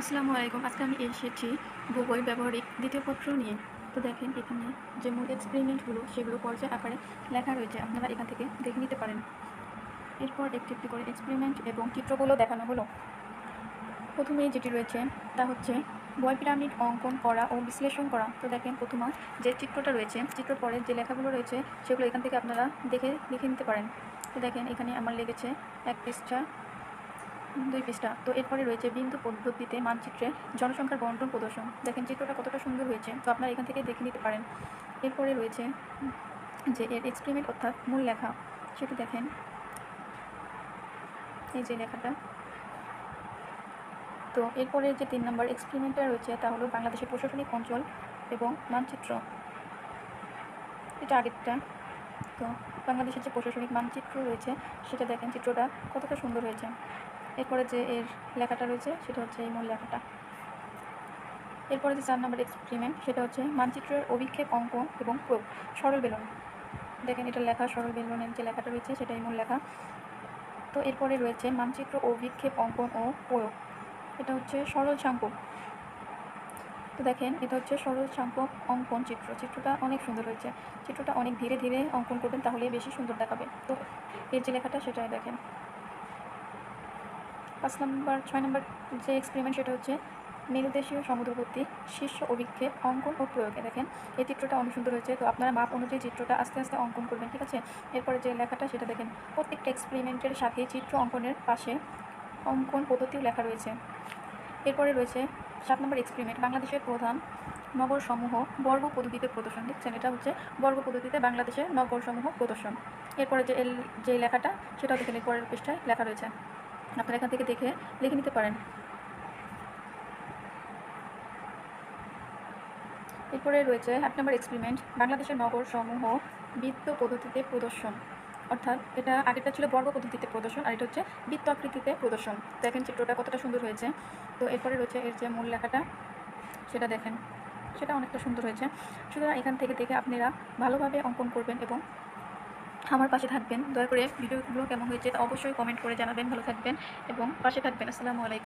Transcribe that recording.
আসসালামু আলাইকুম। আজকে আমি এসেছি ভূগোল ব্যবহারিক দ্বিতীয় পত্র নিয়ে। তো দেখেন এখানে যে মূল এক্সপেরিমেন্টগুলো সেগুলো পর্যায় আকারে লেখা রয়েছে। আপনারা এখান থেকে দেখে নিতে পারেন। এরপর একটি একটি করে এক্সপেরিমেন্ট এবং চিত্রগুলো দেখানো হলো। প্রথমেই যেটি রয়েছে, তা হচ্ছে বয় পিরামিড অঙ্কন করা ও বিশ্লেষণ করা। তো দেখেন প্রথমে যে চিত্রটা রয়েছে চিত্র পরে যে লেখাগুলো রয়েছে, সেগুলো এখান থেকে আপনারা দেখে লিখে নিতে পারেন। তো দেখেন এখানে আমার লেগেছে এক পৃষ্ঠা দুই পৃষ্ঠা। তো এরপরে রয়েছে বিন্দু পদ্ধতিতে মানচিত্রে জনসংখ্যার বন্টন প্রদর্শন। দেখেন চিত্রটা কতটা সুন্দর হয়েছে। তো আপনারা এখান থেকে দেখে নিতে পারেন। এরপরে রয়েছে যে এর এক্সপেরিমেন্ট অর্থাৎ মূল লেখা। সেটি দেখেন। এই যে লেখাটা। তো এরপরে যে তিন নম্বর এক্সপেরিমেন্টটা রয়েছে, তা হলো বাংলাদেশের প্রশাসনিক অঞ্চল এবং মানচিত্র। এটা আগেরটা। তো বাংলাদেশের যে প্রশাসনিক মানচিত্র রয়েছে, সেটা দেখেন চিত্রটা কতটা সুন্দর হয়েছে। এরপরে যে এর লেখাটা রয়েছে, সেটা হচ্ছে এই মূল লেখাটা। এরপরে যে চার নম্বর এক্সপেরিমেন্ট সেটা হচ্ছে মানচিত্রের অভিক্ষেপ অঙ্ক এবং প্রয়োগ। সরল বেলন। দেখেন, এটা লেখা, সরল বেলনের যে লেখাটা রয়েছে সেটাই মূল লেখা। তো এরপরে রয়েছে মানচিত্র অভিক্ষেপ অঙ্কন ও প্রয়োগ। এটা হচ্ছে সরল সাঙ্ক তো দেখেন, এটা হচ্ছে সরল সাঙ্ক অঙ্কন চিত্র। চিত্রটা অনেক সুন্দর হয়েছে। চিত্রটা অনেক ধীরে ধীরে অঙ্কন করবেন তাহলে বেশি সুন্দর দেখাবে। তো এর যে লেখাটা, সেটাই দেখেন। পাঁচ নম্বর, ছয় নম্বর যে এক্সপেরিমেন্ট সেটা হচ্ছে মেরুদেশীয় সমুদ্রবর্তী শীর্ষ অভিক্ষেপ, অঙ্কন ও প্রয়োগে। দেখেন, এই চিত্রটা অনেক সুন্দর হয়েছে। তো আপনারা মাপ অনুযায়ী চিত্রটা আস্তে আস্তে অঙ্কন করবেন, ঠিক আছে? এরপরে যে লেখাটা, সেটা দেখেন, প্রত্যেকটা এক্সপেরিমেন্টের সাথে চিত্র অঙ্কনের পাশে অঙ্কন পদ্ধতিও লেখা রয়েছে। এরপরে রয়েছে সাত নম্বর এক্সপেরিমেন্ট বাংলাদেশের প্রধান নগরসমূহ বর্গ পদ্ধতিতে প্রদর্শন। দেখছেন, এটা হচ্ছে বর্গ পদ্ধতিতে বাংলাদেশের নগরসমূহ প্রদর্শন। এরপরে যে যে লেখাটা, সেটাও দেখেন, এরপরের পৃষ্ঠায় লেখা রয়েছে। আপনারা এখান থেকে দেখে লিখে নিতে পারেন। এরপরে রয়েছে আট নম্বর এক্সপেরিমেন্ট বাংলাদেশের নগর সমূহ বৃত্ত পদ্ধতিতে প্রদর্শন। অর্থাৎ এটা আগেরটা ছিল বর্গ পদ্ধতিতে প্রদর্শন, আর এটা হচ্ছে বৃত্ত আকৃতিতে প্রদর্শন। দেখেন চিত্রটা কতটা সুন্দর হয়েছে। তো এরপরে রয়েছে এর যে মূল লেখাটা, সেটা দেখেন। সেটা অনেকটা সুন্দর হয়েছে। সুতরাং এখান থেকে দেখে আপনারা ভালোভাবে অঙ্কন করবেন এবং আমার পাশে থাকবেন। দয়া করে ভিডিওগুলো কেমন হয়েছে অবশ্যই কমেন্ট করে জানাবেন। ভালো থাকবেন এবং পাশে থাকবেন। আসসালামু আলাইকুম।